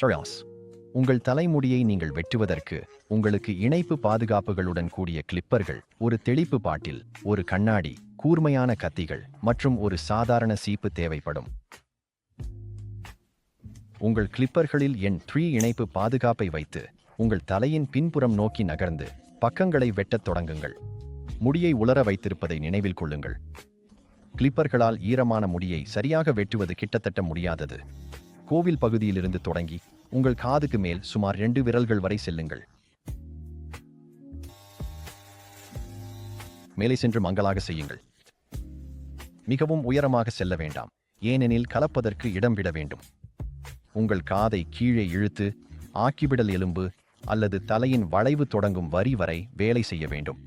ஷொயாஸ் உங்கள் தலைமுடியை நீங்கள் வெட்டுவதற்கு உங்களுக்கு இணைப்பு பாதுகாப்புகளுடன் கூடிய கிளிப்பர்கள் ஒரு தெளிப்பு பாட்டில் ஒரு கண்ணாடி கூர்மையான கத்திகள் மற்றும் ஒரு சாதாரண சீப்பு தேவைப்படும். உங்கள் கிளிப்பர்களில் எண் த்ரீ இணைப்பு பாதுகாப்பை வைத்து உங்கள் தலையின் பின்புறம் நோக்கி நகர்ந்து பக்கங்களை வெட்டத் தொடங்குங்கள். முடியை உலர வைத்திருப்பதை நினைவில் கொள்ளுங்கள். கிளிப்பர்களால் ஈரமான முடியை சரியாக வெட்டுவது கிட்டத்தட்ட முடியாதது. கோவில் பகுதியிலிருந்து தொடங்கி உங்கள் காதுக்கு மேல் சுமார் ரெண்டு விரல்கள் வரை செல்லுங்கள். மேலே சென்று மங்களாக செய்யுங்கள். மிகவும் உயரமாக செல்ல வேண்டாம். ஏனெனில் கலப்பதற்கு இடம் விட வேண்டும். உங்கள் காதை கீழே இழுத்து ஆக்கிவிடல் எலும்பு அல்லது தலையின் வளைவு தொடங்கும் வரி வரை வேலை செய்ய வேண்டும்.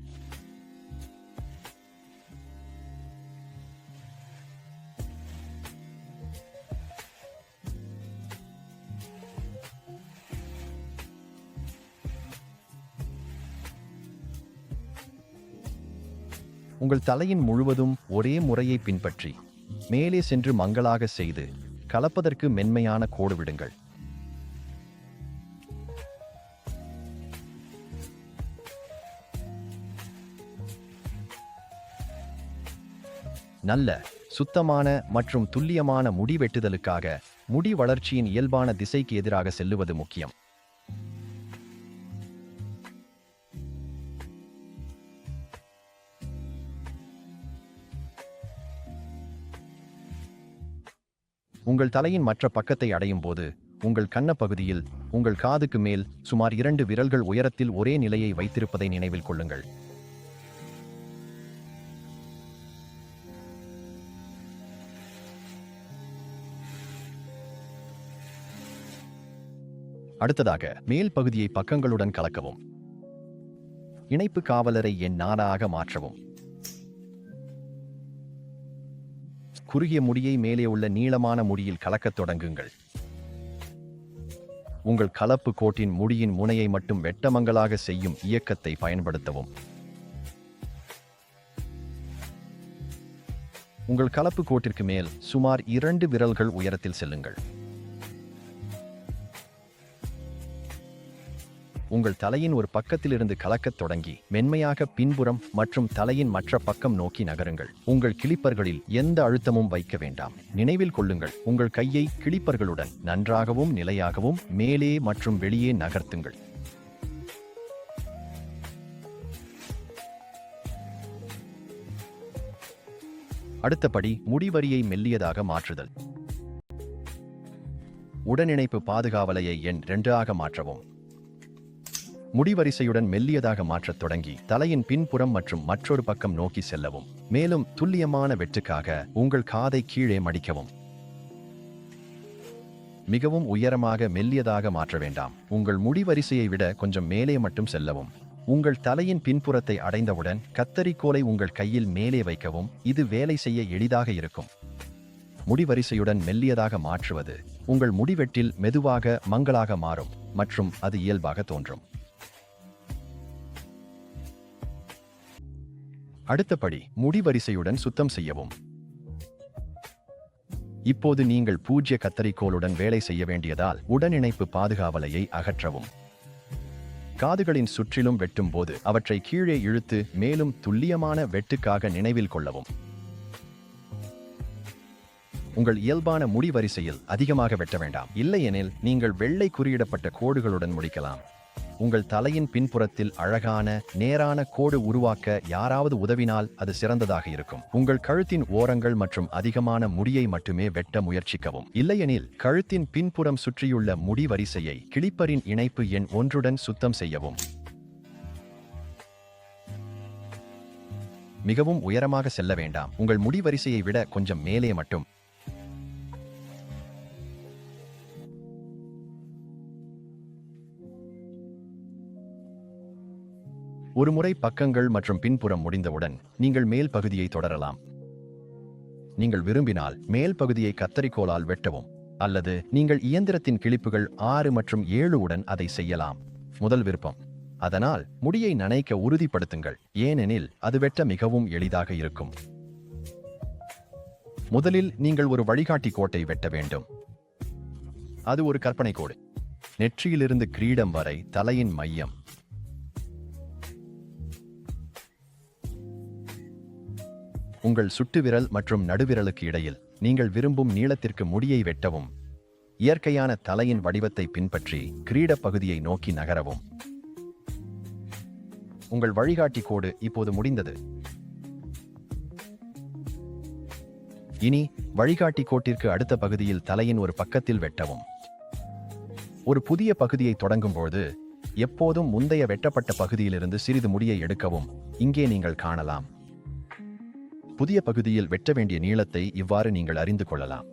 உங்கள் தலையின் முழுவதும் ஒரே முறையை பின்பற்றி மேலே சென்று மங்கலாக செய்து கலப்பதற்கு மென்மையான கோடு விடுங்கள். நல்ல சுத்தமான மற்றும் துல்லியமான முடி வெட்டுதலுக்காக முடி வளர்ச்சியின் இயல்பான திசைக்கு எதிராக செல்லுவது முக்கியம். உங்கள் தலையின் மற்ற பக்கத்தை அடையும் போது உங்கள் கண்ண பகுதியில் உங்கள் காதுக்கு மேல் சுமார் இரண்டு விரல்கள் உயரத்தில் ஒரே நிலையை வைத்திருப்பதை நினைவில் கொள்ளுங்கள். அடுத்ததாக மேல் பகுதியை பக்கங்களுடன் கலக்கவும். இணைப்பு காவலரை என் நானாக மாற்றவும். குறுகிய முடியை மேலே உள்ள நீளமான முடியில் கலக்கத் தொடங்குங்கள். உங்கள் கலப்பு கோட்டின் முடியின் முனையை மட்டும் வெட்டமங்கலாக செய்யும் இயக்கத்தை பயன்படுத்தவும். உங்கள் கலப்பு கோட்டிற்கு மேல் சுமார் இரண்டு விரல்கள் உயரத்தில் செல்லுங்கள். உங்கள் தலையின் ஒரு பக்கத்திலிருந்து கலக்கத் தொடங்கி மென்மையாக பின்புறம் மற்றும் தலையின் மற்ற பக்கம் நோக்கி நகருங்கள். உங்கள் கிளிப்பர்களில் எந்த அழுத்தமும் வைக்க வேண்டாம். நினைவில் கொள்ளுங்கள் உங்கள் கையை கிளிப்பர்களுடன் நன்றாகவும் நிலையாகவும் மேலே மற்றும் வெளியே நகர்த்துங்கள். அடுத்தபடி முடிவரியை மெல்லியதாக மாற்றுதல். உடனிணைப்பு பாதுகாவலையை எண் ரெண்டு ஆக மாற்றவும். முடிவரிசையுடன் மெல்லியதாக மாற்றத் தொடங்கி தலையின் பின்புறம் மற்றும் மற்றொரு பக்கம் நோக்கி செல்லவும். மேலும் துல்லியமான வெட்டுக்காக உங்கள் காதை கீழே மடிக்கவும். மிகவும் உயரமாக மெல்லியதாக மாற்ற வேண்டாம். உங்கள் முடிவரிசையை விட கொஞ்சம் மேலே மட்டும் செல்லவும். உங்கள் தலையின் பின்புறத்தை அடைந்தவுடன் கத்தரிக்கோலை உங்கள் கையில் மேலே வைக்கவும். இது வேலை செய்ய எளிதாக இருக்கும். முடிவரிசையுடன் மெல்லியதாக மாற்றுவது உங்கள் முடிவெட்டில் மெதுவாக மங்கலாக மாறும் மற்றும் அது இயல்பாக தோன்றும். அடுத்தபடி முடிவரிசையுடன் சுத்தம் செய்யவும். இப்போது நீங்கள் பூஜ்ய கத்தரிக்கோளுடன் வேலை செய்ய வேண்டியதால் உடனிணைப்பு பாதுகாவலையை அகற்றவும். காதுகளின் சுற்றிலும் வெட்டும் போது அவற்றை கீழே இழுத்து மேலும் துல்லியமான வெட்டுக்காக நினைவில் கொள்ளவும். உங்கள் இயல்பான முடிவரிசையில் அதிகமாக வெட்ட வேண்டாம். இல்லையெனில் நீங்கள் வெள்ளை குறியிடப்பட்ட கோடுகளுடன் முடிக்கலாம். உங்கள் தலையின் பின்புறத்தில் அழகான நேரான கோடு உருவாக்க யாராவது உதவினால் அது சிறந்ததாக இருக்கும். உங்கள் கழுத்தின் ஓரங்கள் மற்றும் அதிகமான முடியை மட்டுமே வெட்ட முயற்சிக்கவும். இல்லையெனில் கழுத்தின் பின்புறம் சுற்றியுள்ள முடி வரிசையை கிளிப்பரின் இணைப்பு எண் ஒன்றுடன் சுத்தம் செய்யவும். மிகவும் உயரமாக செல்ல வேண்டாம். உங்கள் முடி வரிசையை விட கொஞ்சம் மேலே மட்டும். ஒருமுறை பக்கங்கள் மற்றும் பின்புறம் முடிந்தவுடன் நீங்கள் மேல் பகுதியை தொடரலாம். நீங்கள் விரும்பினால் மேல் பகுதியை கத்தரிக்கோலால் வெட்டவும் அல்லது நீங்கள் இயந்திரத்தின் கிளிப்புகள் ஆறு மற்றும் ஏழு உடன் அதை செய்யலாம். முதல் விருப்பம் அதனால் முடியை நனைக்க உறுதிப்படுத்துங்கள் ஏனெனில் அது வெட்ட மிகவும் எளிதாக இருக்கும். முதலில் நீங்கள் ஒரு வழிகாட்டி கோட்டை வெட்ட வேண்டும். அது ஒரு கற்பனை கோடு. நெற்றியிலிருந்து கிரீடம் வரை தலையின் மையம். உங்கள் சுட்டுவிரல் மற்றும் நடுவிரலுக்கு இடையில் நீங்கள் விரும்பும் நீளத்திற்கு முடியை வெட்டவும் இயற்கையான தலையின் வடிவத்தை பின்பற்றி கிரீட பகுதியை நோக்கி நகரவும். உங்கள் வழிகாட்டி கோடு இப்போது முடிந்தது. இனி வழிகாட்டி கோட்டிற்கு அடுத்த பகுதியில் தலையின் ஒரு பக்கத்தில் வெட்டவும். ஒரு புதிய பகுதியை தொடங்கும்போது எப்போதும் முந்தைய வெட்டப்பட்ட பகுதியிலிருந்து சிறிது முடியை எடுக்கவும் இங்கே நீங்கள் காணலாம். புதிய பகுதியில் வெட்ட வேண்டிய நீளத்தை இவ்வாறு நீங்கள் அறிந்து கொள்ளலாம்.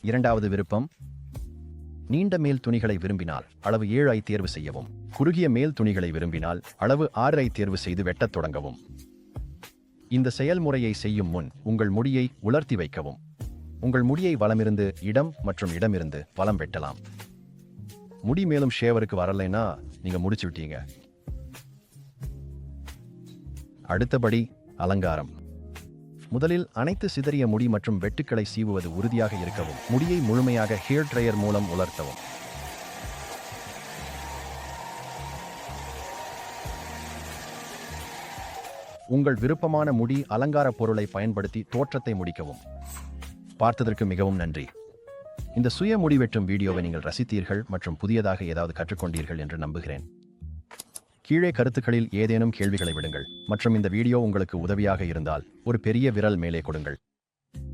இரண்டாவது விருப்பம் நீண்ட மேல் துணிகளை விரும்பினால் அளவு ஏழு ஐ தேர்வு செய்யவும் குறுகிய மேல் துணிகளை விரும்பினால் அளவு ஆறு ஐ தேர்வு செய்து வெட்டத் தொடங்கவும். இந்த செயல்முறையை செய்யும் முன் உங்கள் முடியை உலர்த்தி வைக்கவும். உங்கள் முடியை வளமிருந்து இடம் மற்றும் இடமிருந்து வளம் வெட்டலாம். முடி மேலும் ஷேவருக்கு வரலைன்னா நீங்க முடிச்சு விட்டீங்க. அடுத்தபடி அலங்காரம். முதலில் அனைத்து சிதறிய முடி மற்றும் வெட்டுக்களை சீவுவது உறுதியாக இருக்கவும் முடியை முழுமையாக ஹேர் ட்ரையர் மூலம் உலர்த்தவும். உங்கள் விருப்பமான முடி அலங்கார பொருளை பயன்படுத்தி தோற்றத்தை முடிக்கவும். பார்த்ததற்கு மிகவும் நன்றி. இந்த சுய முடிவெட்டும் வீடியோவை நீங்கள் ரசித்தீர்கள் மற்றும் புதியதாக ஏதாவது கற்றுக்கொண்டீர்கள் என்று நம்புகிறேன். கீழே கருத்துக்களில் ஏதேனும் கேள்விகளை விடுங்கள். மற்றும் இந்த வீடியோ உங்களுக்கு உதவியாக இருந்தால் ஒரு பெரிய விரல் மேலே கொடுங்கள்.